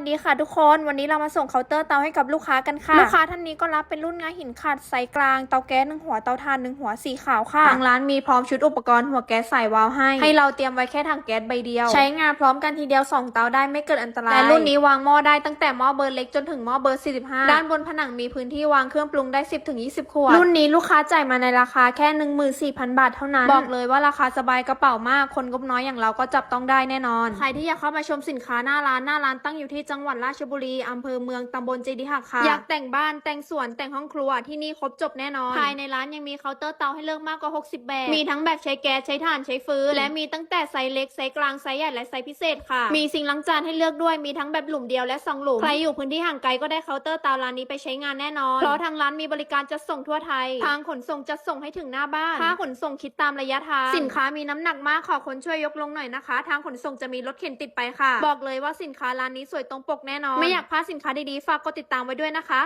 สดีค่ะทุกคนวันนี้เรามาส่งเคาน์เตอร์เตาให้กับลูกค้ากันค่ะ ลูกค้าท่านนี้ก็รับเป็นรุ่นงาหินขัดไซส์กลางเตาแก๊สหนึ่งหัวเตาถ่านหนึ่งหัวสีขาวค่ะทางร้านมีพร้อมชุดอุปกรณ์หัวแก๊สใส่วาล์วให้ ให้เราเตรียมไว้แค่ถังแก๊สใบเดียว ใช้งานพร้อมกันทีเดียว 2 เตาได้ไม่เกิดอันตรายและรุ่นนี้วางหม้อได้ตั้งแต่หม้อเบอร์เล็กจนถึงหม้อเบอร์45 ด้านบนผนังมีพื้นที่วางเครื่องปรุงได้ 10ถึง20 ขวดรุ่นนี้ลูกค้าจ่ายมาในราคาแค่ 14,000 บาทเท่านั้นบอกเลยว่าราคาสบายกระเป๋ามากคนงบน้อยอย่างเราก็จับต้องได้แน่นอนใครที่อยากเข้ามาชมสินค้าหน้าร้านหน้าร้านตั้งอยู่ที่จังหวัดราชบุรีอำเภอเมืองตำบลเจดีหักค่ะอยากแต่งบ้านแต่งสวนแต่งห้องครัวที่นี่ครบจบแน่นอน ภายในร้านยังมีเคาน์เตอร์เตาให้เลือกมากกว่า 60 แบบ มีทั้งแบบใช้แก๊สใช้ถ่านใช้ฟืนและมีตั้งแต่ไซส์เล็กไซส์กลางไซส์ใหญ่และไซส์พิเศษค่ะ มีซิงค์ล้างจานให้เลือกด้วยมีทั้งแบบหลุมเดียวและสองหลุมใครอยู่พื้นที่ห่างไกลก็ได้เคาน์เตอร์เตาร้านนี้ไปใช้งานแน่นอนเพราะทางร้านมีบริการจัดส่งทั่วไทย ทางขนส่งจัดส่งให้ถึงหน้าบ้านค่าขนส่งคิดตามระยะทาง สินค้ามีน้ำหนักมากขอคนช่วยยกลงหน่อยนะคะ ทางขนส่งจะมีรถเข็นติดไปค่ะ บอกเลยว่าสินค้าร้านนี้สวยตรงปกแน่นอน ไม่อยากพลาดสินค้าดีๆ ฝากกดติดตามไว้ด้วยนะคะ